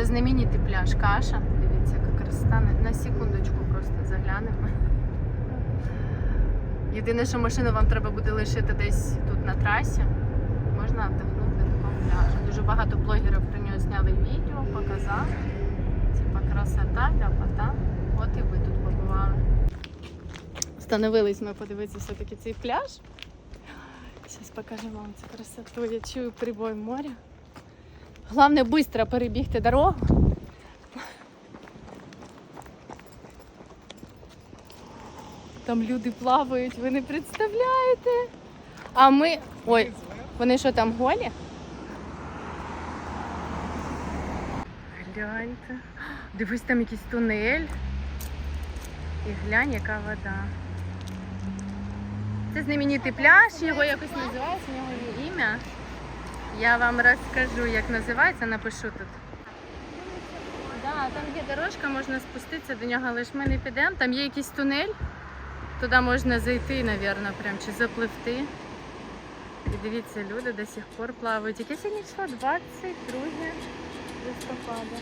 Це знаменитий пляж Каша. Дивіться, яка красота. На- секундочку просто заглянемо. Єдине, що машину вам треба буде лишити десь тут на трасі. Можна вдихнути на пляжу. Дуже багато блогерів про нього зняли відео, показали. Типа красота, ляпота. От і ви тут побували. Встановились ми подивитися все-таки цей пляж. Зараз покажемо вам цю красоту. Я чую прибой моря. Головне швидко перебігти дорогу. Там люди плавають, ви не представляєте. А ми. Ой, вони що там голі? Гляньте. Дивись, там якийсь тунель. І глянь, яка вода. Це знаменитий пляж, його якось називають, у нього є ім'я. Я вам розкажу, як називається, напишу тут. Да, там є дорожка, можна спуститися до нього, але ж ми не підемо. Там є якийсь тунель. Туди можна зайти, мабуть, прям чи запливти. І дивіться, люди до сих пор плавають. Яке сьогодні число? 22 листопада.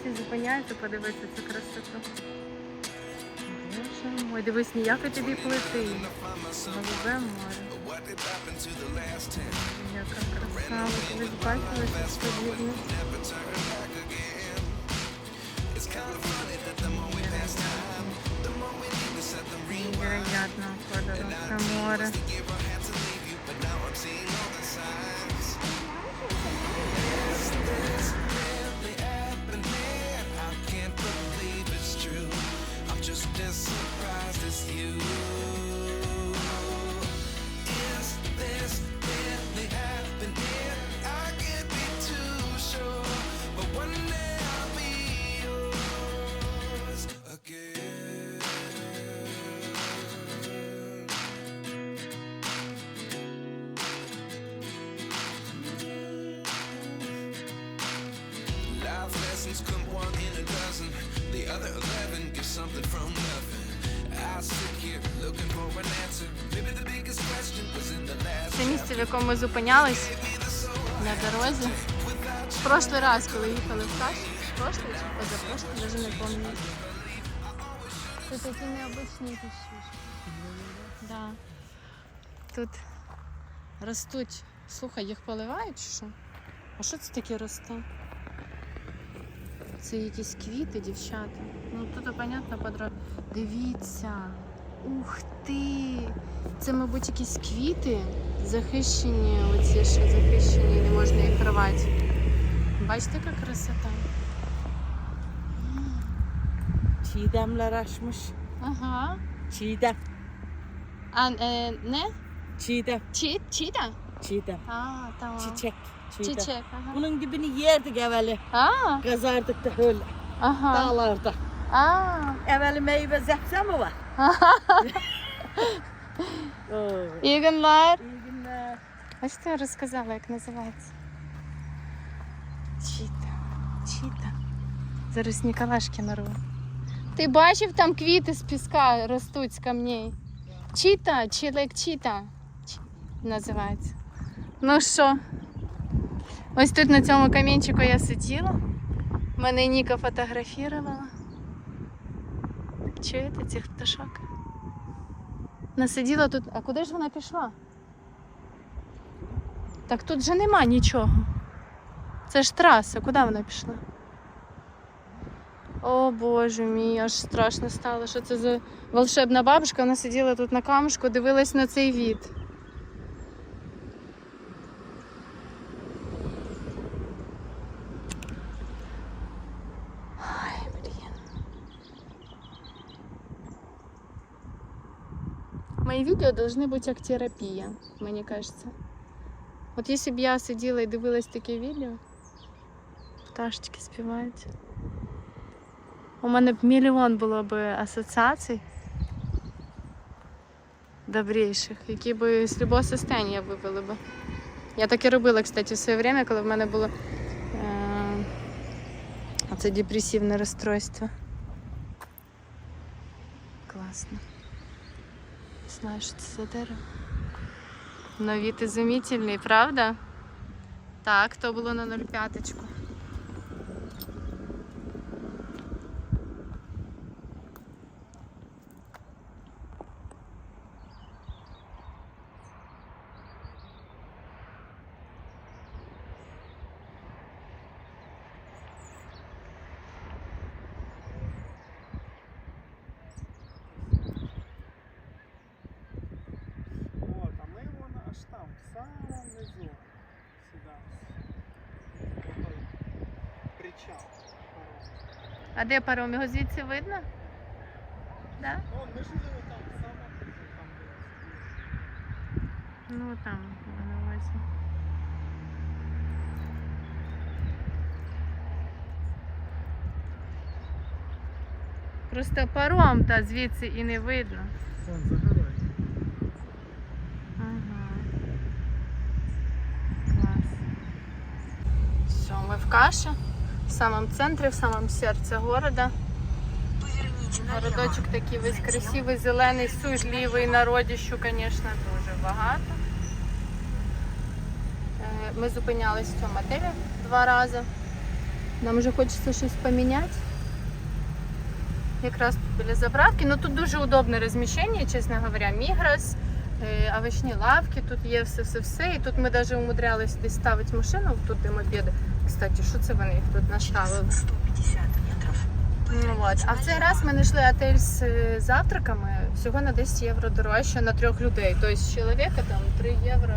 Всі зупиняються подивитися цю красоту. Мой, дивись, ніяко тобі плити. Голубе море. Яка краса. Ви бачили щось вірно. Невероятно кольору. Це море. Dozen. The other eleven get something from nothing. I sit here looking for an answer. Maybe the biggest question was in the last. Це місце, в якому ми зупинялись на дорозі. В прошлий раз, коли їхали в Каш, прошлий чи позапрошлий, навіть не пам'ятаю. Це такі необычні піщушки. Да. Тут ростуть. Слухай, їх поливають чи що? А що це таке росте? Це якісь квіти, дівчата. Ну тут, понятно, подро... Дивіться. Ух ти! Це, мабуть, якісь квіти захищені, оці що захищені, не можна їх рвати. Бачите, яка красота? Çiğdemler açmış. Ага. Çiğdem. А е, не? Çiğdem. Чі, чіта? Çiğdem. А, tamam. Çiçek. Çiğdem. Çiçek. Ага. Bunun dibini yerdik evveli. А, Kazardık da öyle ага. dağlarda. А. Evveli meyve zepse mi var? І günler. İyi günler. Бачите, я розказала, як називається. Чіта. Чіта. Зараз Ніколашки нарву. Ти бачив, там квіти з піска ростуть з камней. Чіта, як чіта. Називається. Ну що? Ось тут на цьому камінчику я сиділа. Мене Ніка фотографувала. Чуєте цих пташок? Насиділа тут. А куди ж вона пішла? Так тут же нема нічого. Це ж траса, куди вона пішла? О боже мій, аж страшно стало, що це за волшебна бабушка. Вона сиділа тут на камушку, дивилась на цей від. Мои видео должны быть как терапия, мне кажется. От якщо б я сиділа і дивилась таке відео, пташечки співають. У мене б мільйон було б асоціацій добрейших, які б з любого состояння вивели б. Я так і робила, кстати, в своє время, коли в мене було е- оце депресивне розстройство. Класно. Знаю, що це за дерево. Но вид изумительный, правда? Так, то було на 0,5. Внизу. Отой Причал. А де паром? Його звідси видно? Да? О, ми жили там, саме там, Ну там на увазі. Просто паром та звідси і не видно. Вон загорай. Ага. Клас. Все, ми в каші, в самому центрі, в самому серці города. Городочок такий весь красивий, зелений, сужливий, народіщу, звісно, дуже багато. Е, Ми зупинялись в цьому отелі два рази. Нам вже хочеться щось поміняти. Якраз біля заправки. Ну тут дуже удобне розміщення, чесно говоря. Мігрос, е, овочні лавки, тут є все-все-все. І тут ми навіть умудрялись десь ставити машину, тут де мопеди. Кстати, що це вони їх тут наставили? 150 метров. Ну, от. А в цей раз ми знайшли отель з е, завтраками всього на 10 євро дорожче на трьох людей. Тобто з чоловіка там 3 євро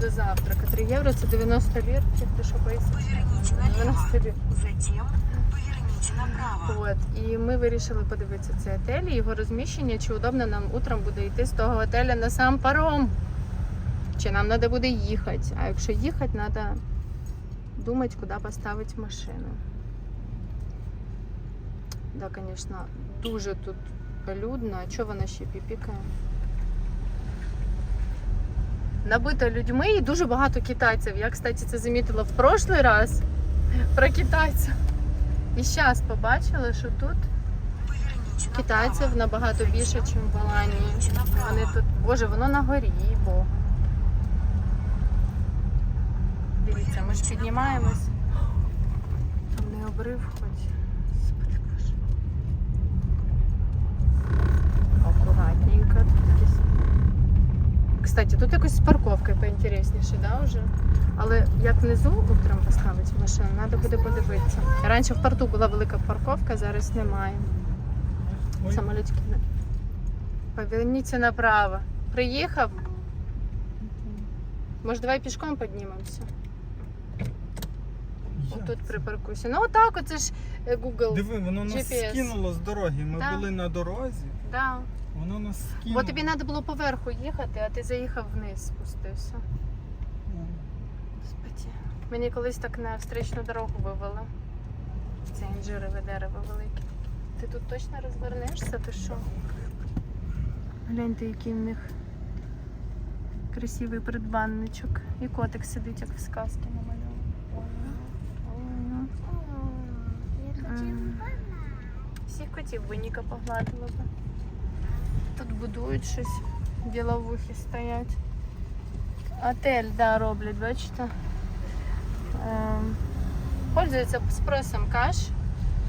за завтрак. А 3 євро це 90 лір. Чи ти що боїшся? Поверните налево. 90 лір. Затем поверните направо. От. І ми вирішили подивитися цей отель і його розміщення, чи удобно нам утром буде йти з того готеля на сам паром. Чи нам треба буде їхати. А якщо їхати, треба думати, куди поставити машину. Да, звісно, дуже тут людно. А чого вона ще піпікає? Набито людьми і дуже багато китайців. Я, кстати, це замітила в прошлий раз про китайців. І зараз побачила, що тут китайців набагато більше, ніж в Аланії. Вони тут, боже, воно на горі, бо. Дивіться, ми ж піднімаємось. Там не обрив хоч. Акуратненько. Тут. Кстати, тут якось з парковкою поінтересніше, да, вже? Але як внизу утром поставити машину, треба буде подивитися. Раніше в порту була велика парковка, зараз немає. Самолітки. не- Поверніться направо. Приїхав. Може, давай пішком піднімемося. Тут припаркуйся. Ну отак, оце ж е, Google. Диви, воно нас GPS. скинуло з дороги. Ми Да. були на дорозі, Да. воно нас скинуло. Бо тобі треба було поверху їхати, а ти заїхав вниз, спустився. Ну, Господи. Мені колись так на встречну дорогу вивели. Це інжирове дерево велике. Ти тут точно розвернешся, ти що? Гляньте, який в них красивий придбанничок. І котик сидить, як в сказці намальований. Ну. Всіх котів би Ніка погладила би. Тут будують щось, діловухи стоять. Отель, да, роблять, бачите. Ем, пользується спросом каш.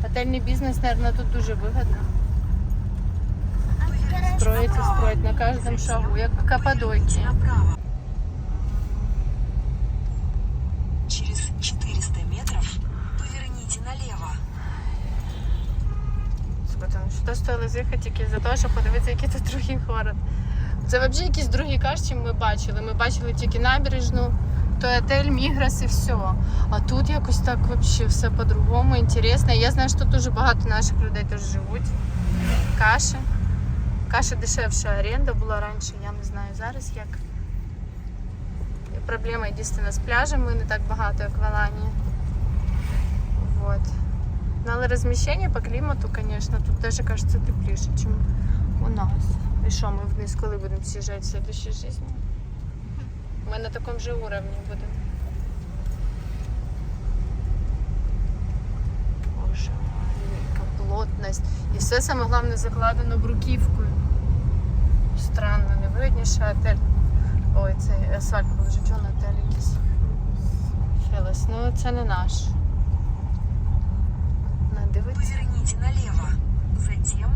Отельний бізнес, мабуть, тут дуже вигідно. Поверните Строить і на кожному шагу, як в Що стоїло з'їхати тільки за те, щоб подивитися, який тут другий город. Це взагалі якийсь другий каш, чим ми бачили. Ми бачили тільки набережну, той отель, Міграс і все. А тут якось так взагалі все по-другому інтересно. Я знаю, що тут дуже багато наших людей теж живуть. Каші. Каша дешевша оренда була раніше, я не знаю зараз як. Проблема єдина з пляжами, не так багато, як в Аланії. Вот. Але розміщення по клімату, звісно, тут даже кажется тепліше, ніж у нас. І що ми вниз, коли будемо з'їжджати в следующей житті? Ми на такому же уровні будемо. Боже яка плотність. І все саме головне закладено бруківкою. Странно, не найвигідніший отель. Ой, цей асфальт був життєвий отель якийсь. Хелес, ну це не наш. Поверните налево. Затем